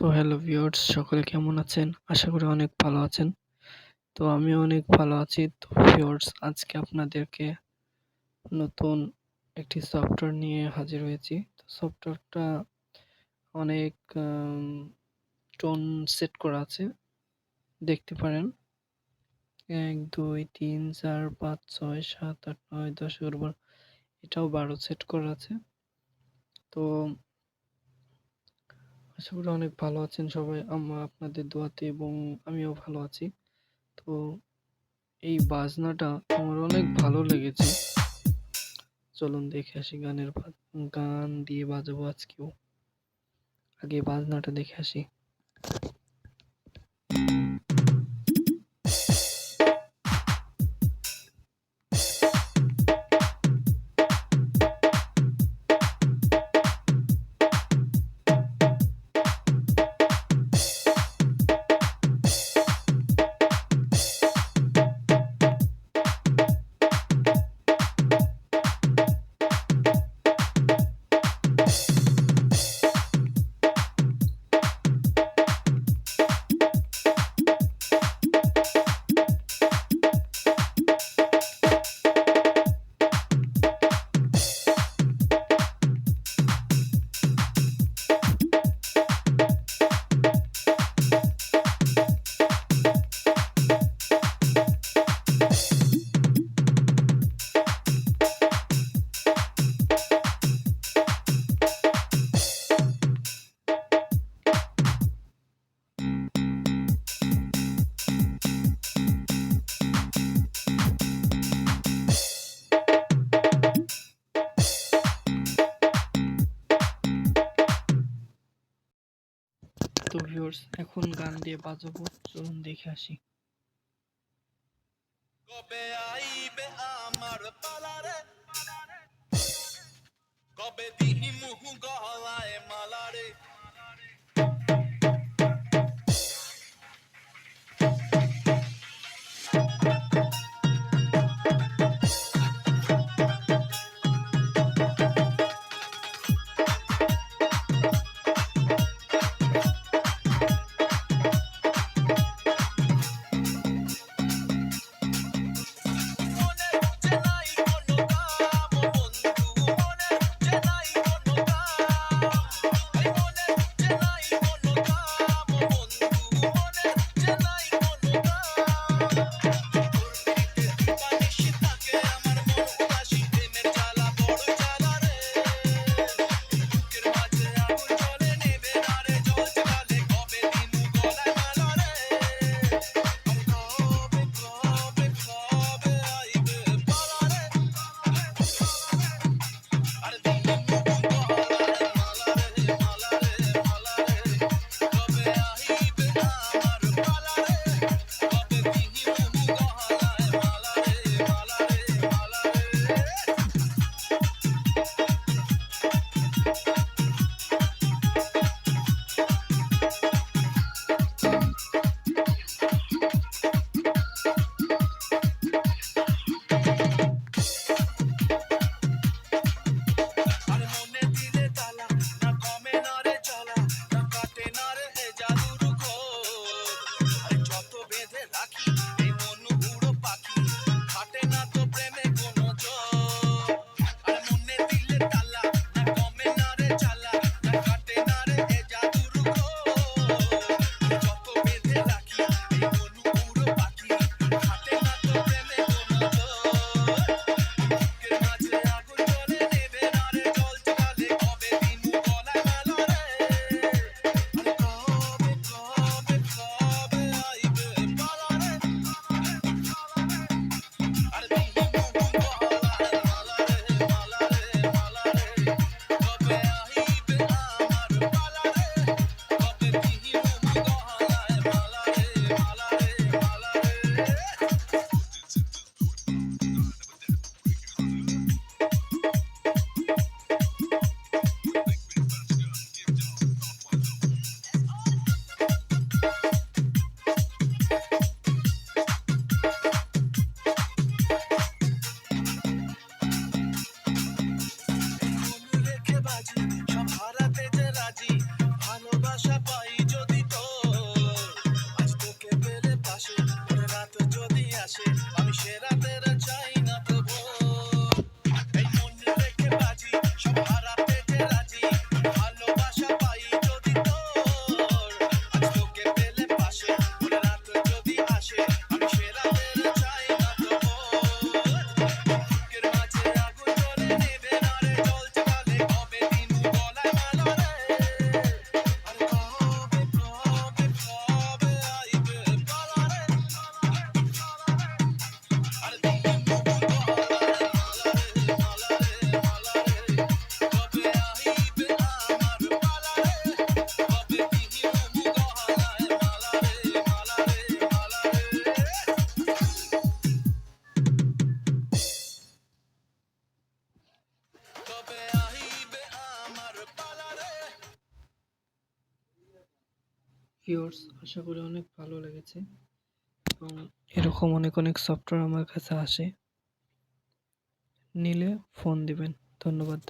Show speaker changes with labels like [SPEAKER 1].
[SPEAKER 1] তো hello viewers সকলে কেমন আছেন আশা করি অনেক ভালো আছেন তো আমি অনেক ভালো আছি তো ভিউয়ার্স আজকে আপনাদেরকে নতুন একটি সফটওয়্যার নিয়ে হাজির হয়েছি তো সফটওয়্যারটা অনেক টোন সেট করা আছে দেখতে পারেন এক দুই তিন চার পাঁচ ছয় সাত আট নয় দশ এগারো এটাও বারো সেট করা আছে তো আশা করি অনেক ভালো আছেন সবাই আমরা আপনাদের দোয়াতে এবং আমিও ভালো আছি তো এই বাজনাটা আমার অনেক ভালো লেগেছে চলুন দেখে আসি গানের গান দিয়ে বাজাবো আজকেও আগে বাজনাটা দেখে আসি ভিউয়ার্স এখন গান দিয়ে বাজাবো চলুন দেখে আসি কবে আইবে আমার পালারে কবে দিহি মুহ গলায় Jump ভিউর্স আশা করি অনেক ভালো লেগেছে এবং এরকম অনেক অনেক সফটওয়্যার আমার কাছে আসে নিলে ফোন দিবেন ধন্যবাদ